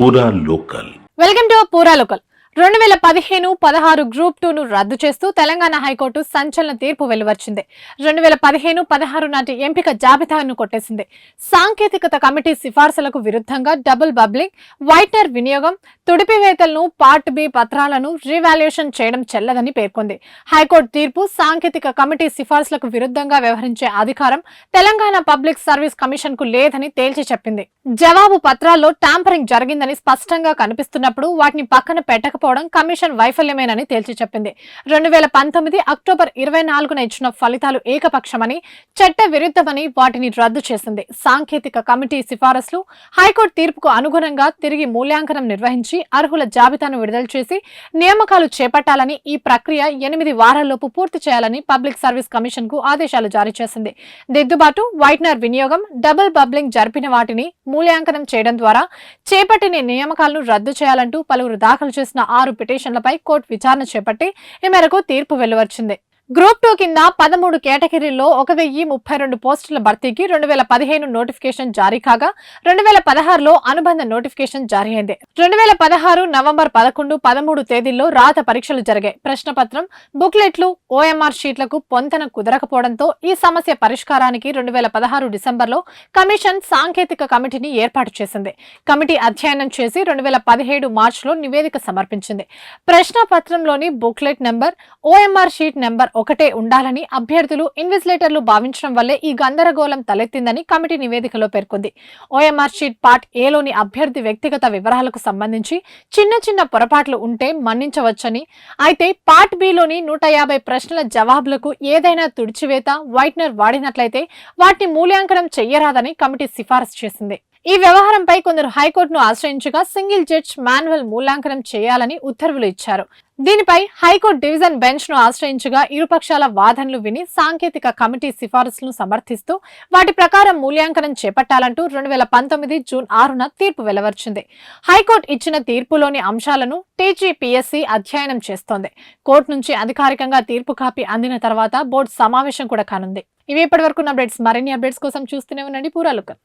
Poora local. Welcome to Poora local. రెండు వేల పదిహేను పదహారు గ్రూప్ టూ ను రద్దు చేస్తూ తెలంగాణ హైకోర్టు సంచలన తీర్పు వెలువచ్చింది రెండు వేల పదిహేను పదహారు నాటి ఎంపిక జాబితాను కొట్టేసింది. సాంకేతికత కమిటీ సిఫార్సులకు విరుద్ధంగా డబుల్ బబ్లింగ్ వైటర్ వినియోగం తుడిపివేతలను పార్ట్ బి పత్రాలను రీవాల్యుయేషన్ చేయడం చెల్లదని పేర్కొంది. హైకోర్టు తీర్పు సాంకేతిక కమిటీ సిఫార్సులకు విరుద్ధంగా వ్యవహరించే అధికారం తెలంగాణ పబ్లిక్ సర్వీస్ కమిషన్కు లేదని తేల్చి చెప్పింది. జవాబు పత్రాల్లో ట్యాంపరింగ్ జరిగిందని స్పష్టంగా కనిపిస్తున్నప్పుడు వాటిని పక్కన పెట్టకపోవడం కమిషన్ వైఫల్యమేనని తేల్చి చెప్పింది. రెండు వేల పంతొమ్మిది అక్టోబర్ ఇరవై నాలుగున ఇచ్చిన ఫలితాలు ఏకపక్షమని చట్ట విరుద్ధమని వాటిని రద్దు చేసింది. సాంకేతిక కమిటీ సిఫారసులు హైకోర్టు తీర్పుకు అనుగుణంగా తిరిగి మూల్యాంకనం నిర్వహించి అర్హుల జాబితాను విడుదల చేసి నియామకాలు చేపట్టాలని ఈ ప్రక్రియ ఎనిమిది వారాల్లోపు పూర్తి చేయాలని పబ్లిక్ సర్వీస్ కమిషన్కు ఆదేశాలు జారీ చేసింది. దిద్దుబాటు వైట్నర్ వినియోగం డబుల్ బబ్లింగ్ జరిపిన వాటిని మూల్యాంకనం చేయడం ద్వారా చేపట్టిన నియామకాలను రద్దు చేయాలంటూ పలువురు దాఖలు చేసిన ఆరు పిటిషన్లపై కోర్టు విచారణ చేపట్టి ఈ మేరకు తీర్పు వెలువచ్చింది గ్రూప్ టూ కింద పదమూడు కేటగిరీల్లో ఒక వెయ్యి ముప్పై రెండు పోస్టుల భర్తీకి రెండు వేల పదిహేను నోటిఫికేషన్ జారీ కాగా రెండు వేల పదహారులో అనుబంధ నోటిఫికేషన్ జారీ అయింది. రెండు వేల పదహారు నవంబర్ పదకొండు పదమూడు తేదీల్లో రాత పరీక్షలు జరిగాయి. ప్రశ్నపత్రం బుక్లెట్లు ఓఎంఆర్ షీట్లకు పొంతన కుదరకపోవడంతో ఈ సమస్య పరిష్కారానికి రెండు వేల పదహారు డిసెంబర్లో కమిషన్ సాంకేతిక కమిటీని ఏర్పాటు చేసింది. కమిటీ అధ్యయనం చేసి రెండు వేల పదిహేడు మార్చిలో నివేదిక సమర్పించింది. ప్రశ్నపత్రంలోని booklet number OMR sheet number ఒకటే ఉండాలని అభ్యర్థులు ఇన్వెస్టిలేటర్లు భావించడం వల్లే ఈ గందరగోళం తలెత్తిందని కమిటీ నివేదికలో పేర్కొంది. ఓఎంఆర్ షీట్ పార్ట్ ఏలోని అభ్యర్థి వ్యక్తిగత వివరాలకు సంబంధించి చిన్న చిన్న పొరపాట్లు ఉంటే మన్నించవచ్చని అయితే పార్ట్ బిలోని నూట యాభై ప్రశ్నల జవాబులకు ఏదైనా తుడిచివేత వైట్నర్ వాడినట్లయితే వాటిని మూల్యాంకనం చెయ్యరాదని కమిటీ సిఫారసు చేసింది. ఈ వ్యవహారంపై కొందరు హైకోర్టును ఆశ్రయించగా సింగిల్ జడ్జ్ మాన్యువల్ మూల్యాంకనం చేయాలని ఉత్తర్వులు ఇచ్చారు. దీనిపై హైకోర్టు డివిజన్ బెంచ్ను ఆశ్రయించగా ఇరుపక్షాల వాదనలు విని సాంకేతిక కమిటీ సిఫారసులను సమర్థిస్తూ వాటి ప్రకారం మూల్యాంకనం చేపట్టాలంటూ రెండు వేల పంతొమ్మిది జూన్ ఆరున తీర్పు వెలువర్చింది. హైకోర్టు ఇచ్చిన తీర్పులోని అంశాలను టీజీపీఎస్సీ అధ్యయనం చేస్తోంది. కోర్టు నుంచి అధికారికంగా తీర్పు కాపీ అందిన తర్వాత బోర్డు సమావేశం కూడా కానుంది. ఇవి ఇప్పటివరకు అప్డేట్స్. మరిన్ని అప్డేట్స్ కోసం చూస్తూనే ఉండండి. పూరాలుకన్